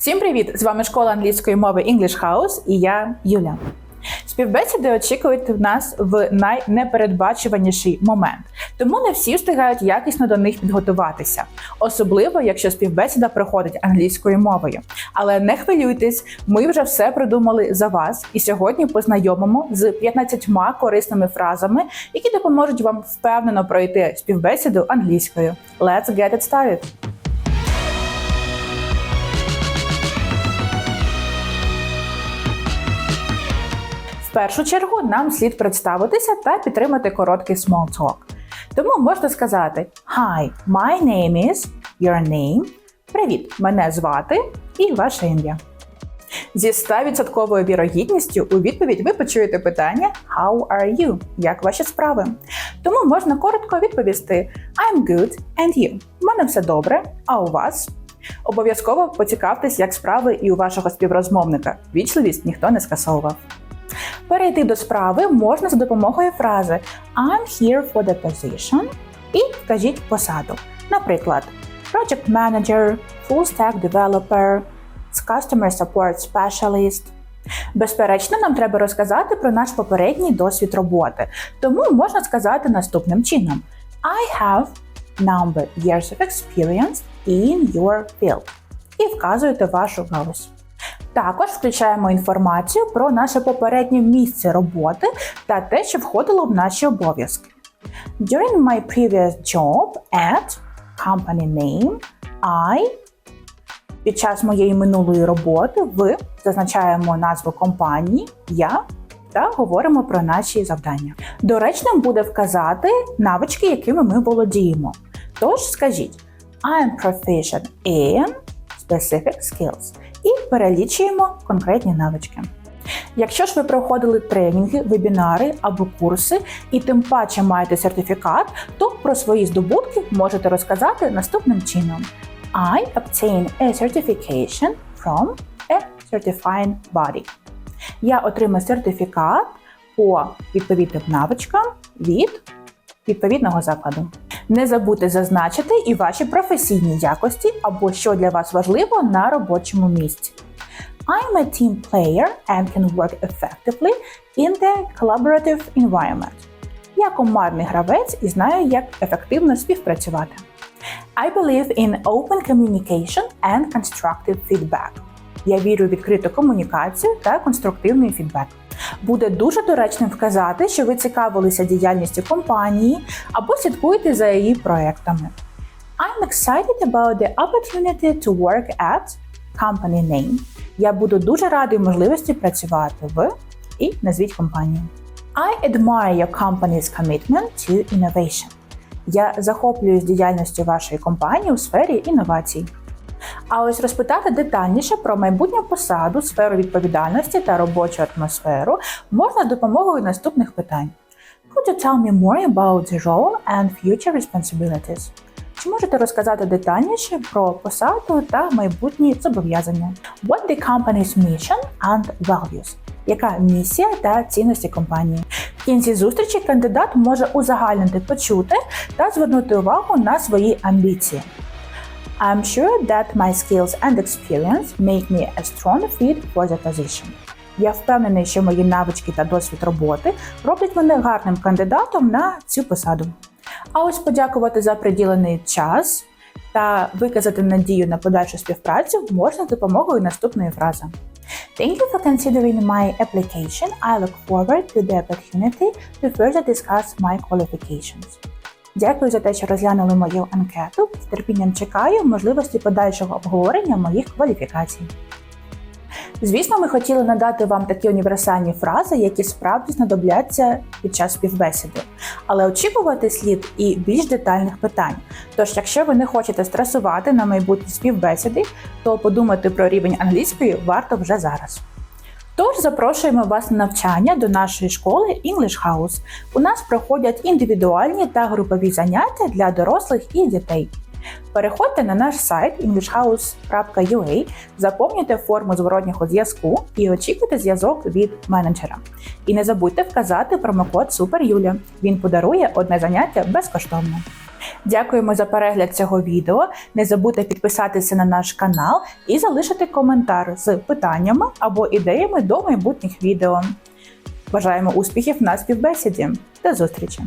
Всім привіт! З вами школа англійської мови English House і я Юля. Співбесіди очікують нас в найнепередбачуваніший момент, тому не всі встигають якісно до них підготуватися, особливо якщо співбесіда проходить англійською мовою. Але не хвилюйтесь, ми вже все продумали за вас, і сьогодні познайомимо з 15 корисними фразами, які допоможуть вам впевнено пройти співбесіду англійською. Let's get it started! В першу чергу нам слід представитися та підтримати короткий small talk. Тому можна сказати Hi, my name is, your name. Привіт, мене звати і ваше ім'я. Зі 100% вірогідністю у відповідь ви почуєте питання How are you? Як ваші справи? Тому можна коротко відповісти I'm good and you. У мене все добре, а у вас? Обов'язково поцікавтесь, як справи і у вашого співрозмовника. Вічливість ніхто не скасовував. Перейти до справи можна за допомогою фрази I'm here for the position і вкажіть посаду. Наприклад, Project Manager, Full Stack Developer, Customer Support Specialist. Безперечно, нам треба розказати про наш попередній досвід роботи, тому можна сказати наступним чином: I have number years of experience in your field. І вказуєте вашу галузь. Також включаємо інформацію про наше попереднє місце роботи та те, що входило в наші обов'язки. During my previous job at company name, I під час моєї минулої роботи в зазначаємо назву компанії, я та говоримо про наші завдання. Доречним буде вказати навички, якими ми володіємо. Тож скажіть I am proficient in specific skills і перелічуємо конкретні навички. Якщо ж ви проходили тренінги, вебінари або курси, і тим паче маєте сертифікат, то про свої здобутки можете розказати наступним чином: I obtain a certification from a certifying body. Я отримав сертифікат по відповідним навичкам від відповідного закладу. Не забудьте зазначити і ваші професійні якості або що для вас важливо на робочому місці. I'm a team player and can work effectively in the collaborative environment. Я командний гравець і знаю, як ефективно співпрацювати. I believe in open communication and constructive feedback. Я вірю в відкриту комунікацію та конструктивний фідбек. Буде дуже доречним вказати, що ви цікавилися діяльністю компанії або слідкуєте за її проектами. I'm excited about the opportunity to work at company name. Я буду дуже радий можливості працювати в і назвіть компанію. I admire your company's commitment to innovation. Я захоплююсь діяльністю вашої компанії у сфері інновацій. А ось розпитати детальніше про майбутню посаду, сферу відповідальності та робочу атмосферу можна допомогою наступних питань. Could you tell me more about the role and future responsibilities? Чи можете розказати детальніше про посаду та майбутні зобов'язання? What the company's mission and values? Яка місія та цінності компанії? В кінці зустрічі кандидат може узагальнити почути та звернути увагу на свої амбіції. I'm sure that my skills and experience make me a strong fit for the position. Я впевнений, що мої навички та досвід роботи роблять мене гарним кандидатом на цю посаду. А ось подякувати за приділений час та виказати надію на подальшу співпрацю можна допомогою наступної фрази. Thank you for considering my application. I look forward to the opportunity to further discuss my qualifications. Дякую за те, що розглянули мою анкету. З терпінням чекаю можливості подальшого обговорення моїх кваліфікацій. Звісно, ми хотіли надати вам такі універсальні фрази, які справді знадобляться під час співбесіди, але очікувати слід і більш детальних питань. Тож, якщо ви не хочете стресувати на майбутні співбесіди, то подумати про рівень англійської варто вже зараз. Тож запрошуємо вас на навчання до нашої школи English House. У нас проходять індивідуальні та групові заняття для дорослих і дітей. Переходьте на наш сайт englishhouse.ua, заповнюйте форму зворотнього зв'язку і очікуйте зв'язок від менеджера. І не забудьте вказати промокод SUPERYULIA. Він подарує одне заняття безкоштовно. Дякуємо за перегляд цього відео. Не забудьте підписатися на наш канал і залишити коментар з питаннями або ідеями до майбутніх відео. Бажаємо успіхів на співбесіді. До зустрічі!